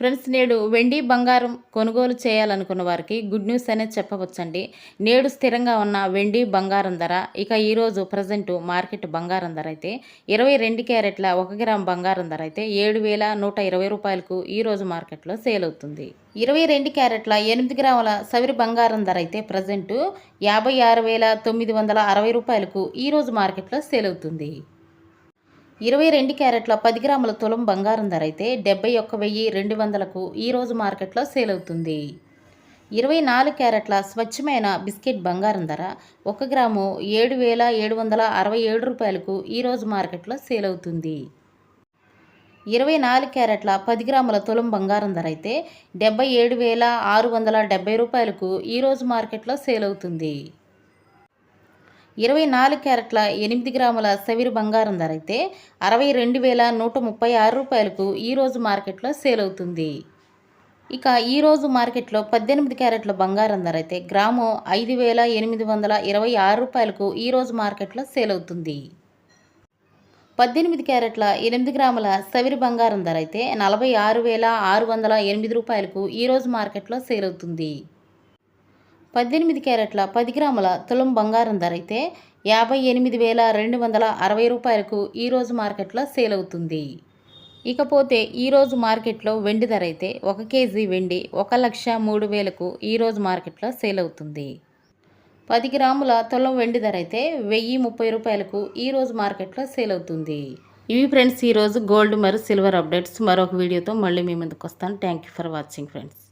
Friends నేడు వెండి బంగారం కొనుగోలు చేయాలనుకున్న వారికి గుడ్ న్యూస్ అనేది చెప్పవచ్చండి. నేడు స్థిరంగా ఉన్న వెండి బంగారం ధర ఇక ఈరోజు ప్రజెంట్ మార్కెట్ బంగారం ధర అయితే ఇరవై రెండు క్యారెట్ల ఒక గ్రామ్ బంగారం ధర అయితే ఏడు వేల నూట ఇరవై రూపాయలకు ఈరోజు మార్కెట్లో సేల్ అవుతుంది. ఇరవై రెండు క్యారెట్ల ఎనిమిది గ్రాముల సవిరి బంగారం ధర అయితే ప్రజెంట్ యాభై ఆరు వేల తొమ్మిది వందల అరవై రూపాయలకు ఈరోజు మార్కెట్లో సేల్ అవుతుంది. ఇరవై రెండు క్యారెట్ల పది గ్రాముల తులం బంగారం ధర అయితే డెబ్బై ఒక్క వెయ్యి రెండు వందలకు ఈరోజు మార్కెట్లో సేల్ అవుతుంది. ఇరవై నాలుగు క్యారెట్ల స్వచ్ఛమైన బిస్కెట్ బంగారం ధర ఒక గ్రాము ఏడు వేల ఏడు వందల అరవై ఏడు రూపాయలకు ఈరోజు మార్కెట్లో సేల్ అవుతుంది. ఇరవై నాలుగు క్యారెట్ల పది గ్రాముల తులం బంగారం ధర అయితే డెబ్బై ఏడు వేల ఆరు వందల డెబ్బై రూపాయలకు ఈరోజు మార్కెట్లో సేల్ అవుతుంది. ఇరవై నాలుగు క్యారెట్ల ఎనిమిది గ్రాముల సవిరి బంగారం ధర అయితే అరవై రెండు వేల నూట ముప్పై ఆరు రూపాయలకు ఈరోజు మార్కెట్లో సేల్ అవుతుంది. ఇక ఈరోజు మార్కెట్లో పద్దెనిమిది క్యారెట్ల బంగారం ధర అయితే గ్రాము ఐదు వేల ఎనిమిది వందల ఇరవై ఆరు రూపాయలకు ఈరోజు మార్కెట్లో సేల్ అవుతుంది. పద్దెనిమిది క్యారెట్ల ఎనిమిది గ్రాముల సవిరి బంగారం ధర అయితే నలభై ఆరు వేల ఆరు వందల ఎనిమిది రూపాయలకు ఈరోజు మార్కెట్లో సేల్ అవుతుంది. పద్దెనిమిది క్యారెట్ల పది గ్రాముల తులం బంగారం ధర అయితే యాభై ఎనిమిది వేల రెండు వందల అరవై రూపాయలకు ఈరోజు మార్కెట్లో సేల్ అవుతుంది. ఇకపోతే ఈరోజు మార్కెట్లో వెండి ధర అయితే ఒక కేజీ వెండి ఒక లక్ష మూడు వేలకు ఈరోజు మార్కెట్లో సేల్ అవుతుంది. పది గ్రాముల తులం వెండి ధర అయితే వెయ్యి ముప్పై రూపాయలకు ఈరోజు మార్కెట్లో సేల్ అవుతుంది. ఇవి ఫ్రెండ్స్ ఈరోజు గోల్డ్ మరియు సిల్వర్ అప్డేట్స్. మరొక వీడియోతో మళ్ళీ మీ ముందుకు వస్తాను. Thank you for watching friends